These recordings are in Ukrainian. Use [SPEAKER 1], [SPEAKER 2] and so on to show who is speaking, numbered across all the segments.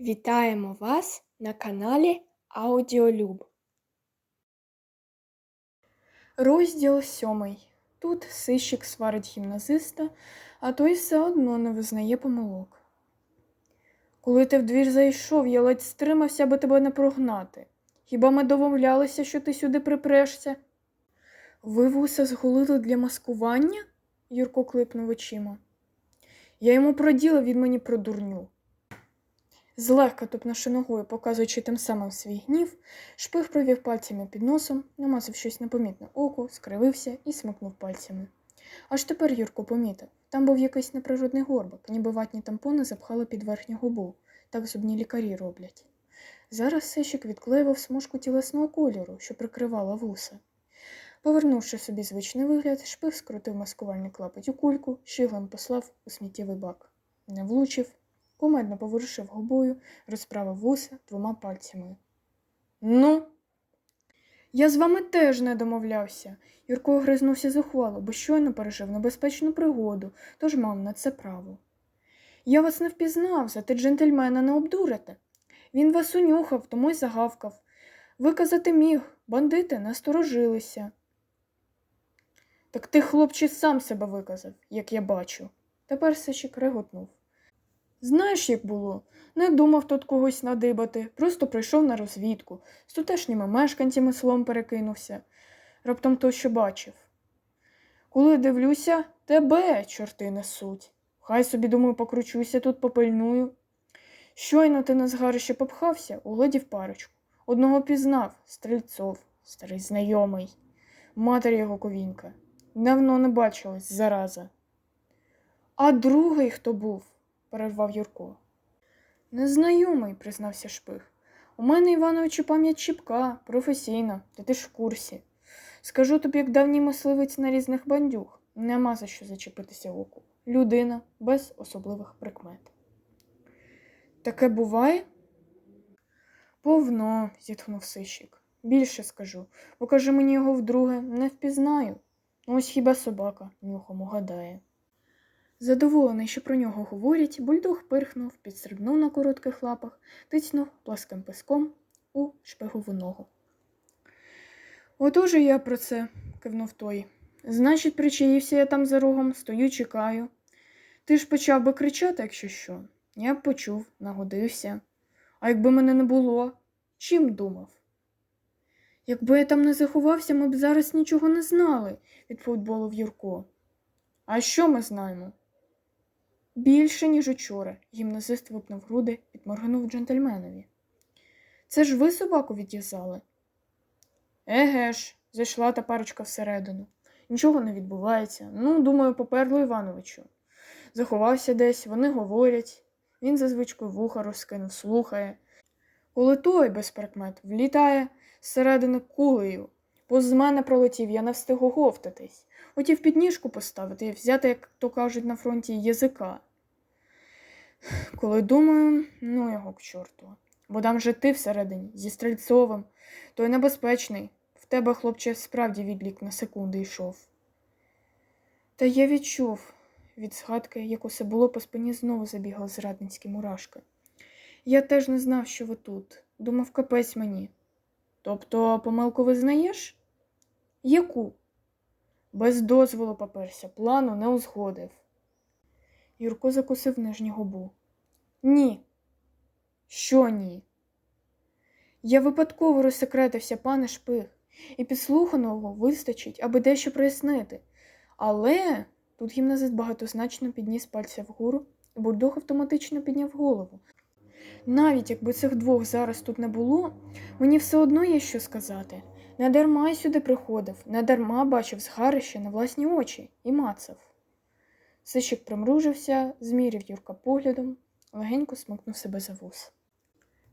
[SPEAKER 1] Вітаємо вас на каналі Аудіолюб. Розділ сьомий. Тут сищик сварить гімназиста, а той все одно не визнає помилок. Коли ти в двір зайшов, я ледь стримався, аби тебе не прогнати. Хіба ми домовлялися, що ти сюди припрешся? Ви вуса зголили для маскування? Юрко клипнув очима. Я йому про діло, він мені про дурню. Злегка тупнувши ногою, показуючи тим самим свій гнів, шпиг провів пальцями під носом, намазав щось непомітне око, скривився і смикнув пальцями. Аж тепер Юрко помітив. Там був якийсь неприродний горбик, ніби ватні тампони запхали під верхню губу. Так зубні лікарі роблять. Зараз сищик відклеював смужку тілесного кольору, що прикривала вуса. Повернувши собі звичний вигляд, шпиг скрутив маскувальний клапоть у кульку, щиглем послав у сміттєвий бак. Не влучив, кумедно поворушив губою, розправив вуса двома пальцями. Ну, я з вами теж не домовлявся. Юрко огризнувся зухвало, бо щойно пережив небезпечну пригоду, тож мав на це право. Я вас не впізнав, зате джентльмена не обдурите. Він вас унюхав, тому й загавкав. Виказати міг, бандити насторожилися. Так ти, хлопче, сам себе виказав, як я бачу. Тепер Сичик реготнув. Знаєш, як було? Не думав тут когось надибати, просто прийшов на розвідку, з тутешніми мешканцями словом перекинувся. Раптом то, що бачив. Коли дивлюся, тебе, чорти несуть. Хай собі, думаю, покручуся тут, попильную. Щойно ти на згарище попхався, угледів парочку. Одного пізнав стрільцов, старий знайомий, матері його ковінка. Давно не бачилась, зараза. А другий хто був? Перервав Юрко. Незнайомий, признався шпиг. У мене, Івановичу, пам'ять чіпка, професійна, та ти ж в курсі. Скажу тобі, як давній мисливець на різних бандюг, нема за що зачепитися оку. Людина без особливих прикмет. Таке буває? Повно, зітхнув сищик. Більше скажу. Покажи мені його вдруге, не впізнаю. Ось хіба собака нюхом угадає. Задоволений, що про нього говорять, бульдог пирхнув, підстрибнув на коротких лапах, тицьнув пласким писком у шпигову ногу. Отож я про це, кивнув той. Значить, причаївся я там за рогом, стою, чекаю. Ти ж почав би кричати, якщо що. Я б почув, нагодився. А якби мене не було, чим думав? Якби я там не заховався, ми б зараз нічого не знали, відфутболив Юрко. А що ми знаємо? Більше, ніж учора, гімназист випнув груди, підморгнув джентльменові. Це ж ви собаку відв'язали? Еге ж, зайшла та парочка всередину. Нічого не відбувається. Ну, думаю, поперло Івановичу. Заховався десь, вони говорять. Він за звичкою вуха розкинув, слухає. Коли той без прикмет влітає зсередини кулею, Поз мене пролетів, я не встиг оговтатись. Хотів підніжку поставити і взяти, як то кажуть на фронті, язика. Коли думаю, ну його к чорту. Бо там же ти всередині, зі стрільцовим, той небезпечний. В тебе, хлопче, справді відлік на секунди йшов. Та я відчув, від згадки, як усе було по спині, знову забігла зрадницькі мурашки. Я теж не знав, що ви тут. Думав, капець мені. Тобто помилку визнаєш? Яку? Без дозволу поперся, плану не узгодив. Юрко закусив нижню губу. Ні. Що ні? Я випадково розсекретився, пане шпиг, і підслуханого вистачить, аби дещо прояснити. Але тут гімназист багатозначно підніс пальця вгору, і бульдог автоматично підняв голову. Навіть якби цих двох зараз тут не було, мені все одно є що сказати. Не дарма сюди приходив, не дарма бачив згарище на власні очі і мацав. Сищик примружився, змірив Юрка поглядом, легенько смикнув себе за вус.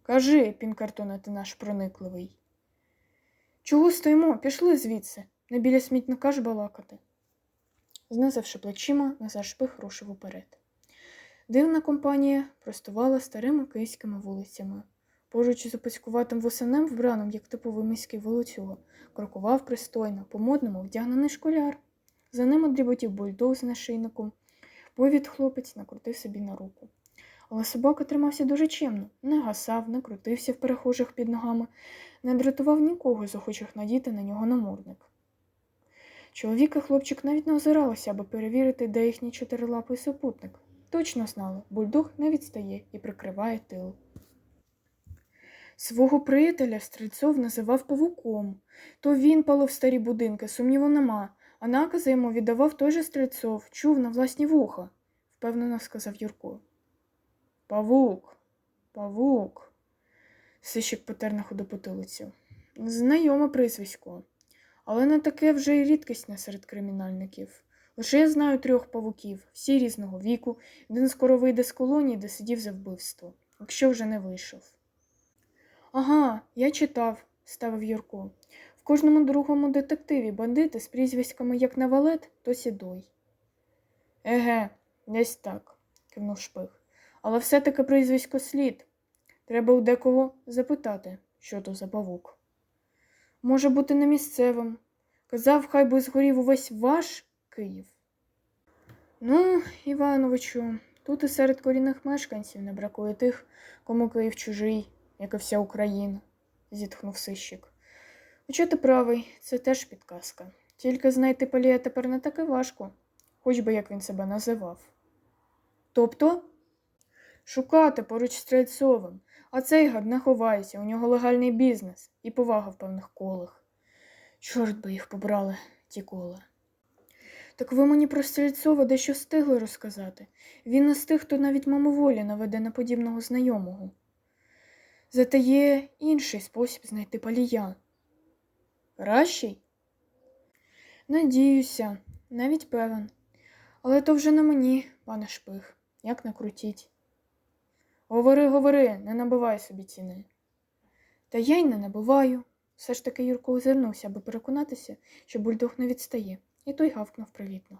[SPEAKER 1] Кажи, пінкартоне, ти наш проникливий. Чого стоїмо? Пішли звідси, не біля смітника ж балакати. Знизавши плечима, Назар шпих рушив уперед. Дивна компанія простувала старими київськими вулицями. Поруч із опецькуватим восенем, вбраним, як типовий міський волоцюга, крокував пристойно, по-модному вдягнений школяр. За ним одріботів бульдог з нашийником. Повід хлопець накрутив собі на руку. Але собака тримався дуже чемно, не гасав, не крутився в перехожих під ногами, не дратував нікого з охочих надіти на нього намордник. Чоловік і хлопчик навіть не озиралися, аби перевірити, де їхній чотирилапий супутник. Точно знали, бульдог не відстає і прикриває тил. Свого приятеля Стрельцов називав павуком. То він палив старі будинки, сумніву нема, а накази йому віддавав той же Стрельцов, чув на власні вуха, впевнено сказав Юрко. Павук, павук. Сищик потер на ходу. Знайоме прізвисько, але не таке вже й рідкісне серед кримінальників. Лише я знаю трьох павуків, всі різного віку, один скоро вийде з колонії, де сидів за вбивство, якщо вже не вийшов. Ага, я читав, ставив Юрко. Кожному другому детективі бандити з прізвиськами як Навалет, то сідой. Еге, десь так, кивнув шпих. Але все-таки прізвисько слід. Треба у декого запитати, що то за павук. Може бути не місцевим. Казав, хай би згорів увесь ваш Київ. Ну, Івановичу, тут і серед корінних мешканців не бракує тих, кому Київ чужий, як і вся Україна, зітхнув сищик. Хоча ти правий, це теж підказка. Тільки знайти Палія тепер не таке важко, хоч би як він себе називав. Тобто шукати поруч з Стрельцовим, а цей гад не ховається, у нього легальний бізнес і повага в певних колах. Чорт би їх побрали, ті кола. Так ви мені про Стрельцова дещо встигли розказати. Він не з тих, хто навіть мимоволі наведе на подібного знайомого. Зате є інший спосіб знайти палія. Кращий? Надіюся, навіть певен. Але то вже не мені, пане шпих, як не крутіть. Говори, говори, не набивай собі ціни. Та я й не набиваю. Все ж таки Юрко озирнувся, аби переконатися, що бульдог не відстає, і той гавкнув привітно.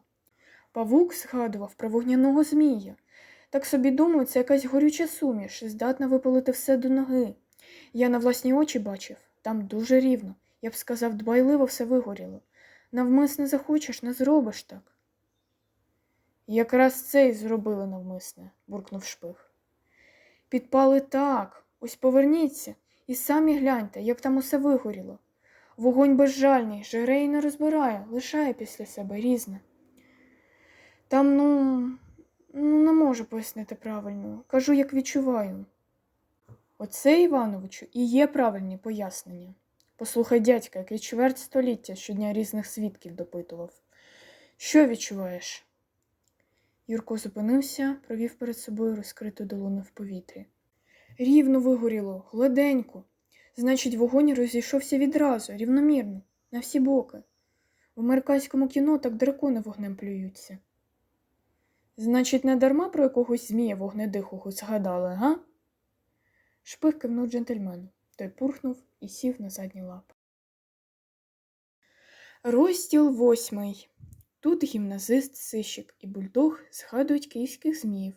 [SPEAKER 1] Павук згадував про вогняного змія. Так собі думаю, це якась горюча суміш, здатна випалити все до ноги. Я на власні очі бачив, там дуже рівно, я б сказав, дбайливо все вигоріло. Навмисне захочеш, не зробиш так. Якраз це й зробили навмисне, буркнув шпих. Підпали так, ось поверніться, і самі гляньте, як там усе вигоріло. Вогонь безжальний, жере і не розбирає, лишає після себе різне. Там, ну, ну, не можу пояснити правильно, кажу, як відчуваю. Оце, Івановичу, і є правильні пояснення. Послухай, дядька, який чверть століття щодня різних свідків допитував. Що відчуваєш? Юрко зупинився, провів перед собою розкриту долону в повітрі. Рівно вигоріло, гладенько. Значить, вогонь розійшовся відразу, рівномірно, на всі боки. В американському кіно так дракони вогнем плюються. Значить, не дарма про якогось змія вогнедихого згадали, га? Шпих кивнув джентльмену. Той пурхнув і сів на задні лапи. Розділ восьмий. Тут гімназист, сищик і бульдог згадують київських зміїв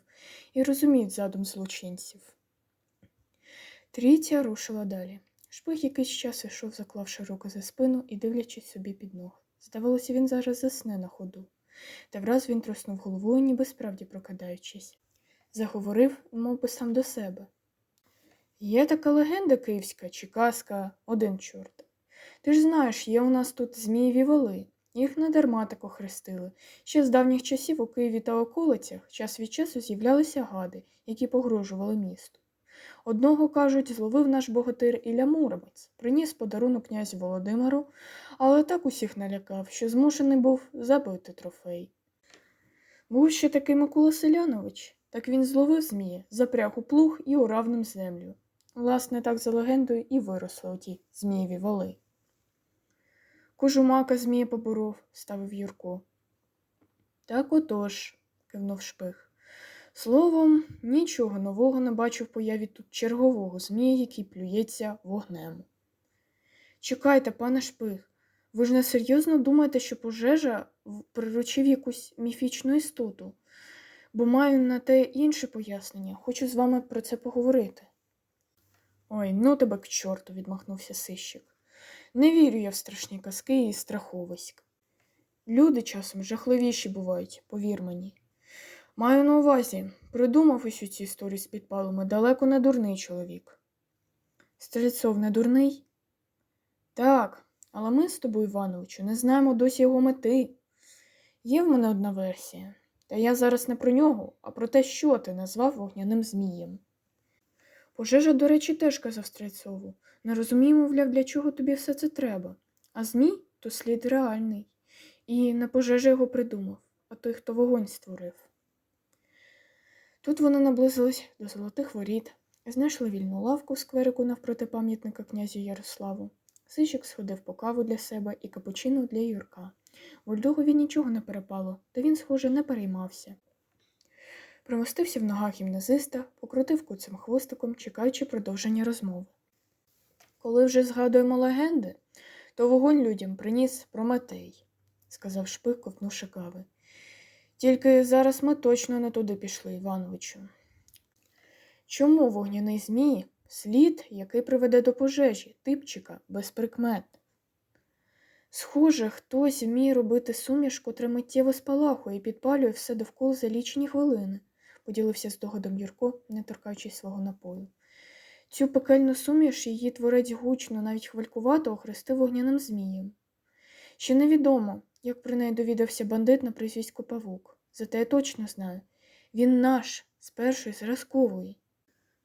[SPEAKER 1] і розуміють задум злочинців. Трійця рушила далі. Шпих якийсь час ішов, заклавши руки за спину і дивлячись собі під ноги. Здавалося, він зараз засне на ходу. Та враз він труснув головою, ніби справді прокидаючись. Заговорив, мов би сам до себе. Є така легенда київська чи казка один чорт. Ти ж знаєш, є у нас тут змієві воли. Їх не дарма так охрестили. Ще з давніх часів у Києві та околицях час від часу з'являлися гади, які погрожували місту. Одного, кажуть, зловив наш богатир Ілля Муромець, приніс подарунок князю Володимиру, але так усіх налякав, що змушений був забити трофей. Був ще такий Микола Селянович, так він зловив змія, запряг у плуг і урав ним землю. Власне, так за легендою і виросли оті змієві воли. Кожумака змія поборов, ставив Юрко. Так отож, кивнув шпих. Словом, нічого нового не бачу в появі тут чергового змія, який плюється вогнем. Чекайте, пане шпих, ви ж не серйозно думаєте, що пожежа приручив якусь міфічну істоту, бо маю на те інше пояснення, хочу з вами про це поговорити. Ой, ну тебе к чорту, відмахнувся сищик. Не вірю я в страшні казки і страховиськ. Люди часом жахливіші бувають, повір мені. Маю на увазі, придумав усю цю історію з підпалами, далеко не дурний чоловік. Стрельцов не дурний? Так, але ми з тобою, Івановичу, не знаємо досі його мети. Є в мене одна версія, та я зараз не про нього, а про те, що ти назвав вогняним змієм. Пожежа, до речі, теж казав Стрельцову. Не розумію, мовляв, для чого тобі все це треба. А змій то слід реальний. І не пожежа його придумав, а той, хто вогонь створив. Тут вони наблизились до золотих воріт, знайшли вільну лавку в скверику навпроти пам'ятника князю Ярославу. Сищик сходив по каву для себе і капучино для Юрка. Бульдогові нічого не перепало, та він, схоже, не переймався. Примостився в ногах гімназиста, покрутив куцем хвостиком, чекаючи продовження розмови. Коли вже згадуємо легенди, то вогонь людям приніс Прометей, сказав шпик, ковтнувши кави. Тільки зараз ми точно не туди пішли, Івановичу. Чому вогняний змій слід, який приведе до пожежі, типчика, без прикмет? Схоже, хтось вміє робити суміш, котра миттєво спалахує і підпалює все довкола за лічені хвилини, поділився з догодом Юрко, не торкаючись свого напою. Цю пекельну суміш її творець гучно, навіть хвалькувато охрестив вогняним змієм. Ще невідомо, як про неї довідався бандит на прізвисько Павук. Зате я точно знаю. Він наш, з першої зразкової.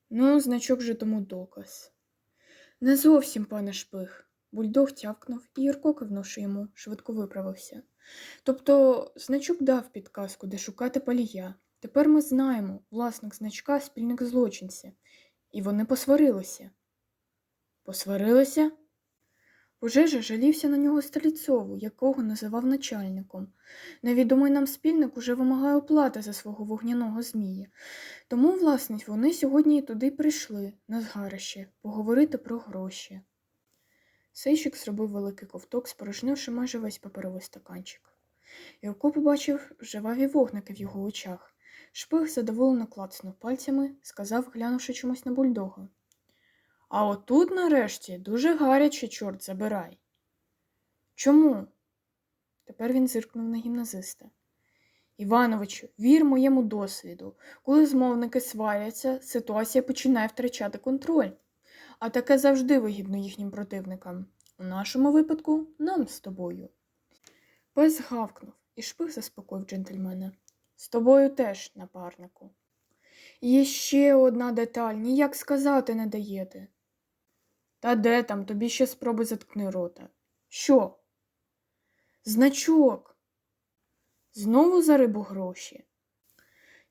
[SPEAKER 1] Ну, значок же тому доказ. Не зовсім, пане шпих. Бульдог тявкнув, і Юрко, кивнувши йому, швидко виправився. Тобто, значок дав підказку, де шукати палія. Тепер ми знаємо, власник значка спільник злочинця. І вони посварилися. Посварилися? Пожежа жалівся на нього Стрільцову, якого називав начальником. Невідомий нам спільник уже вимагає оплати за свого вогняного змія. Тому, власне, вони сьогодні і туди прийшли, на згарище, поговорити про гроші. Сейщик зробив великий ковток, спорожнивши майже весь паперовий стаканчик. Юрко побачив жеваві вогники в його очах. Шпих задоволено клацнув пальцями, сказав, глянувши чомусь на бульдога. А отут, нарешті, дуже гаряче, чорт забирай. Чому? Тепер він зиркнув на гімназиста. Івановичу, вір моєму досвіду. Коли змовники сваряться, ситуація починає втрачати контроль. А таке завжди вигідно їхнім противникам. У нашому випадку нам з тобою. Пес гавкнув, і шпих заспокоїв джентльмена. З тобою теж, напарнику. Є ще одна деталь, ніяк сказати не даєте. Та де там, тобі ще спроби заткни рота. Що? Значок. Знову за рибу гроші.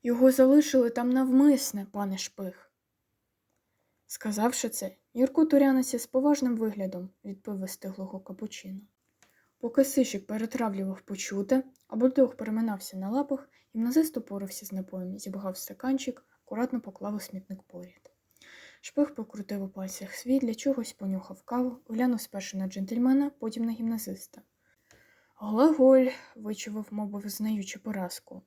[SPEAKER 1] Його залишили там навмисне, пане шпих. Сказавши це, Юрко турянися з поважним виглядом відпив вистиглого капучино. Поки сишик перетравлював почуте, а бульдог переминався на лапах, гімназист упорався з напоєм, зібгав стаканчик, акуратно поклав у смітник поряд. Шпих покрутив у пальцях свій, для чогось понюхав каву, глянув спершу на джентльмена, потім на гімназиста. Глаголь, вичував, мовби визнаючи поразку.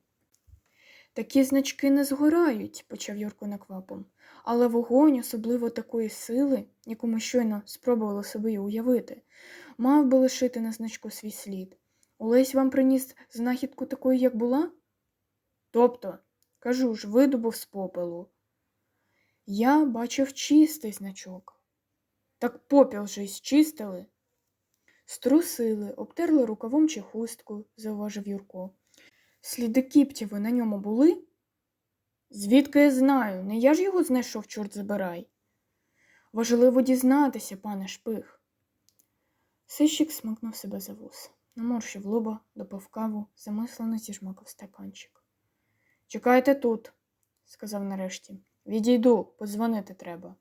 [SPEAKER 1] Такі значки не згорають, почав Юрко наквапом, але вогонь, особливо такої сили, яку ми щойно спробували собі уявити, мав би лишити на значку свій слід. Олесь вам приніс знахідку такою, як була? Тобто, кажу ж, видобув з попелу. Я бачив чистий значок. Так попіл же й зчистили. Струсили, обтерли рукавом чи хусткою, зауважив Юрко. Сліди кіптєви на ньому були? Звідки я знаю, не я ж його знайшов, чорт забирай. Важливо дізнатися, пане шпих. Сищик смикнув себе за вус, наморщив лоба, допив каву, замислено зіжмакав стаканчик. Чекайте тут, сказав нарешті. Відійду, подзвонити треба.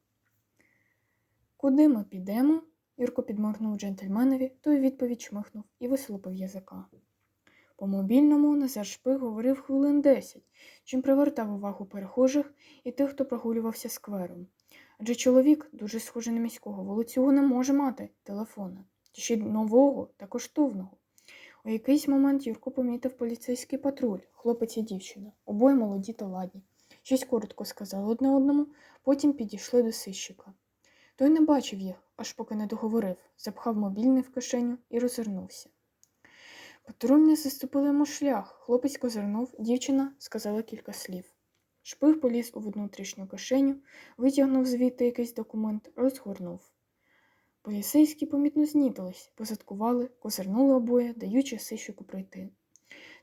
[SPEAKER 1] Куди ми підемо? Юрко підморгнув джентльменові, той відповідь чмихнув і вислупив язика. По мобільному Назар Шпик говорив хвилин десять, чим привертав увагу перехожих і тих, хто прогулювався сквером. Адже чоловік, дуже схожий на міського волоцюгу, не може мати телефона, ще нового та коштовного. У якийсь момент Юрко помітив поліцейський патруль, хлопець і дівчина, обоє молоді та ладні. Щось коротко сказали одне одному, потім підійшли до сищика. Той не бачив їх, аж поки не договорив, запхав мобільний в кишеню і розвернувся. Патрульні заступили йому шлях, хлопець козирнув, дівчина сказала кілька слів. Шпих поліз у внутрішню кишеню, витягнув звідти якийсь документ, розгорнув. Поліцейські помітно знітились, позадкували, козирнули обоє, даючи сищику пройти.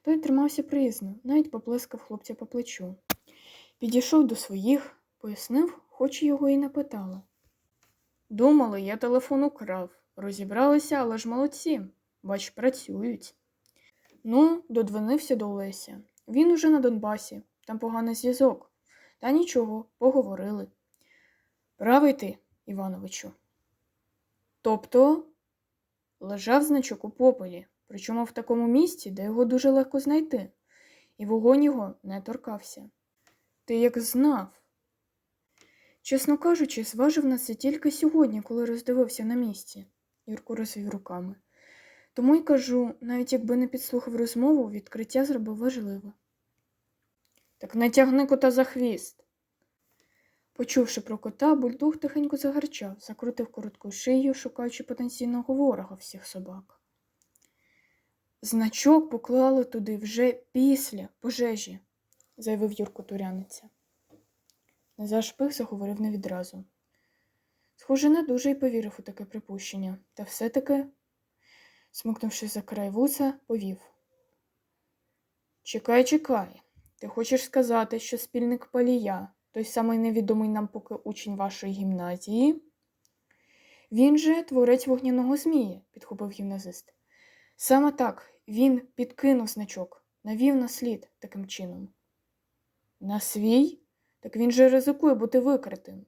[SPEAKER 1] Той тримався приязно, навіть поплескав хлопця по плечу. Підійшов до своїх, пояснив, хоч його і не питала. Думали, я телефон украв. Розібралися, але ж молодці. Бач, працюють. Ну, додзвонився до Олеся. Він уже на Донбасі, там поганий зв'язок. Та нічого, поговорили. Правий ти, Івановичу. Тобто лежав значок у попелі, причому в такому місці, де його дуже легко знайти, і вогонь його не торкався. Ти як знав. Чесно кажучи, зважив на це тільки сьогодні, коли роздивився на місці. Юрко розвів руками. Тому й кажу, навіть якби не підслухав розмову, відкриття зробив важливе. Так не тягни кота за хвіст. Почувши про кота, бульдог тихенько загарчав, закрутив коротку шию, шукаючи потенційного ворога всіх собак. Значок поклали туди вже після пожежі, заявив Юрко Туряниця. Назар Шпих заговорив не відразу. Схоже, не дуже й повірив у таке припущення, та все-таки, смикнувши за край вуса, повів. Чекай, чекай. Ти хочеш сказати, що спільник Палія, той самий невідомий нам поки учень вашої гімназії? Він же творець вогняного змія, підхопив гімназист. Саме так він підкинув значок, навів на слід таким чином. На свій? Так він же ризикує бути викритим.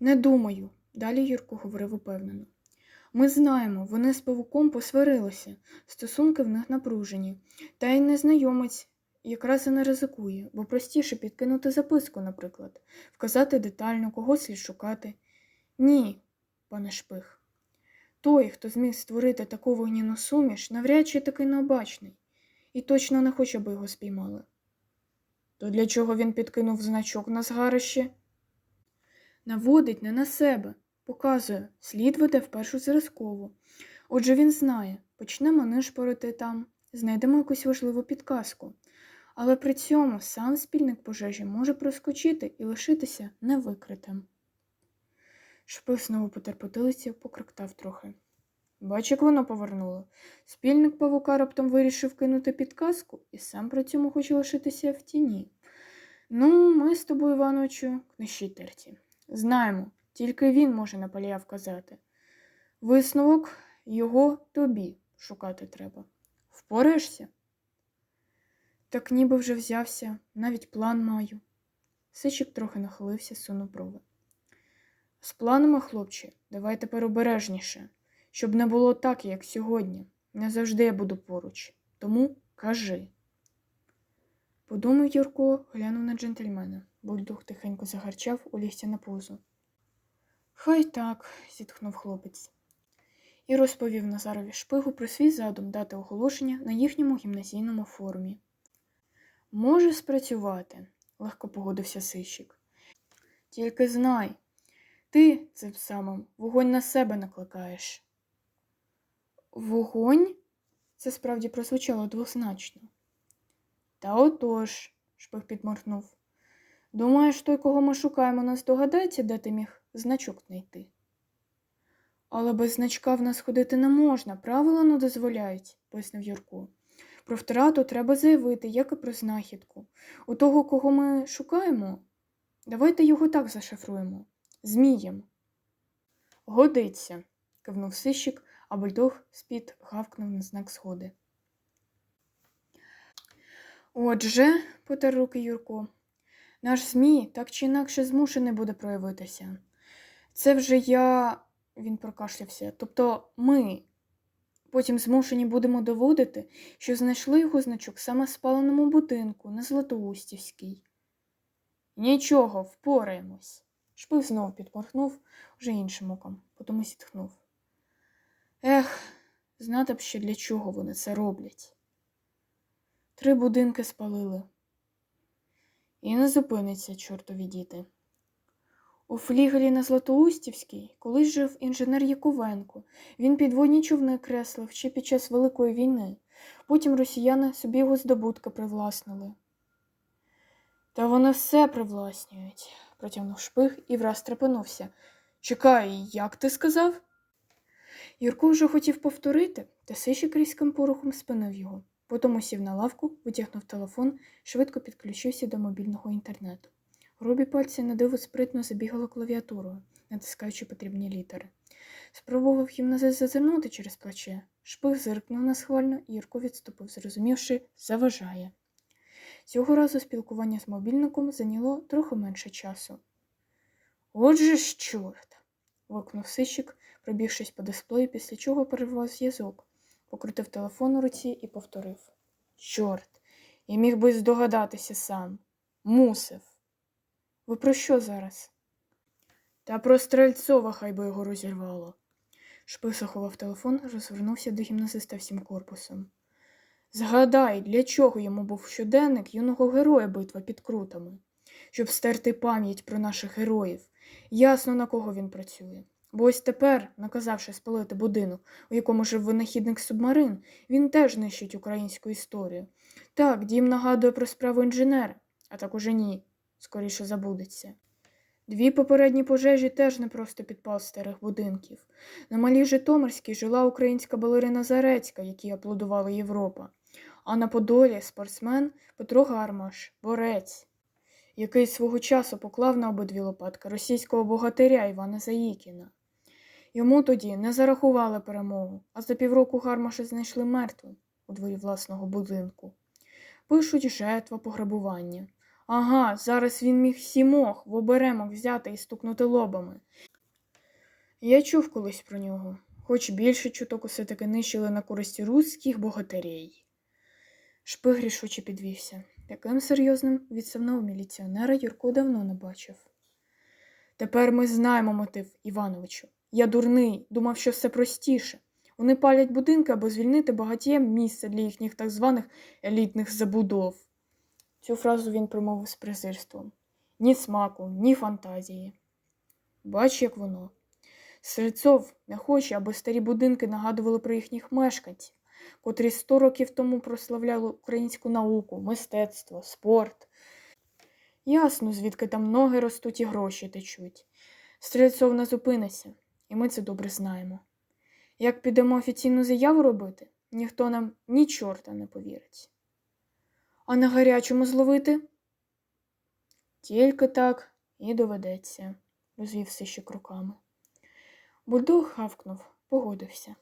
[SPEAKER 1] Не думаю, далі Юрко говорив упевнено. Ми знаємо, вони з павуком посварилися, стосунки в них напружені, та й незнайомець якраз і не ризикує, бо простіше підкинути записку, наприклад, вказати детально, кого слід шукати. Ні, пане Шпих. Той, хто зміг створити таку вогняну суміш, навряд чи такий необачний, і точно не хоче, аби його спіймали. То для чого він підкинув значок на згарище? Наводить не на себе, показує, слід веде в першу зразкову. Отже, він знає, почнемо нишпорити там, знайдемо якусь важливу підказку. Але при цьому сам спільник пожежі може проскочити і лишитися невикритим. Шпих знову потер потилиці, покрактав трохи. Бач, як воно повернуло. Спільник павука раптом вирішив кинути підказку і сам при цьому хоче лишитися в тіні. Ну, ми з тобою, Івановичу, книжі терті. Знаємо, тільки він може на палія вказати. Висновок його тобі шукати треба. Впораєшся? Так ніби вже взявся, навіть план маю. Сичик трохи нахилився, сунув брови. З планами, хлопче, давай тепер обережніше, щоб не було так, як сьогодні. Не завжди я буду поруч. Тому кажи. Подумав Юрко, глянув на джентльмена. Бульдог тихенько загарчав, улігся на позу. Хай так, зітхнув хлопець. І розповів Назарові шпигу про свій задум дати оголошення на їхньому гімназійному форумі. Може спрацювати, легко погодився сищик. Тільки знай, ти цим самим вогонь на себе накликаєш. Вогонь? Це справді прозвучало двозначно. Та отож, шпих підморгнув. Думаєш, той, кого ми шукаємо, нас догадається, де ти міг значок знайти? Але без значка в нас ходити не можна, правила не дозволяють, пояснив Юрко. Про втрату треба заявити, як і про знахідку. У того, кого ми шукаємо, давайте його так зашифруємо Змієм. Годиться, кивнув сищик, а бульдог з-під гавкнув на знак сходи. Отже, потер руки Юрко, наш ЗМІ так чи інакше змушений буде проявитися. Це вже я. він прокашлявся. Тобто ми потім змушені будемо доводити, що знайшли його значок саме в спаленому будинку на Златоустівській. Нічого, впораємось. Шпив знов підморгнув вже іншим оком, потім зітхнув. Ех, знати б ще для чого вони це роблять. Три будинки спалили. І не зупиниться, чортові діти. У флігелі на Златоустівській колись жив інженер Яковенко. Він підводні човни креслив ще під час Великої війни. Потім росіяни собі його здобутки привласнили. Та вони все привласнюють, протягнув шпиг і враз трепенувся. Чекай, як ти сказав? Юрко вже хотів повторити, та сищик різким порухом спинив його. Потім сів на лавку, витягнув телефон, швидко підключився до мобільного інтернету. Грубі пальці на диво спритно забігали клавіатурою, натискаючи потрібні літери. Спробував гімназист зазирнути через плече. Шпиг зиркнув на схвально, і Юрко відступив, зрозумівши, заважає. Цього разу спілкування з мобільником зайняло трохи менше часу. Отже ж, чорт. вигукнув сищик, пробігшись по дисплею, після чого перервав зв'язок, покрутив телефон у руці і повторив Чорт, я міг би здогадатися сам. Мусив. Ви про що зараз? Та про Стрельцова хай би його розірвало. Шпиг заховав телефон, розвернувся до гімназиста всім корпусом. Згадай, для чого йому був щоденник юного героя битва під крутами, щоб стерти пам'ять про наших героїв. Ясно, на кого він працює. Бо ось тепер, наказавши спалити будинок, у якому жив винахідник субмарин, він теж нищить українську історію. Так, дім нагадує про справу інженера, а так уже ні, скоріше забудеться. Дві попередні пожежі теж не просто підпал старих будинків. На малій Житомирській жила українська балерина Зарецька, якій аплодувала Європа. А на Подолі спортсмен Петро Гармаш, борець, який свого часу поклав на обидві лопатки російського богатиря Івана Заїкіна. Йому тоді не зарахували перемогу, а за півроку Гармаша знайшли мертвим у дворі власного будинку. Пишуть жертва пограбування. Ага, зараз він міг сімох в оберемок взяти і стукнути лобами. Я чув колись про нього, хоч більше чуток усе таки нищили на користь руських богатирей. Шпиг рішуче підвівся. Таким серйозним відставного міліціонера Юрко давно не бачив. Тепер ми знаємо мотив, Івановичу. Я дурний, думав, що все простіше. Вони палять будинки, аби звільнити багатієм місце для їхніх так званих елітних забудов. Цю фразу він промовив з презирством. Ні смаку, ні фантазії. Бач, як воно. Стрельцов не хоче, аби старі будинки нагадували про їхніх мешканців, котрі сто років тому прославляли українську науку, мистецтво, спорт. Ясно, звідки там ноги ростуть і гроші течуть. Стрельцов не зупиниться, і ми це добре знаємо. Як підемо офіційну заяву робити, ніхто нам ні чорта не повірить. А на гарячому зловити? Тільки так і доведеться, розвів сищик руками. Бульдог гавкнув, погодився.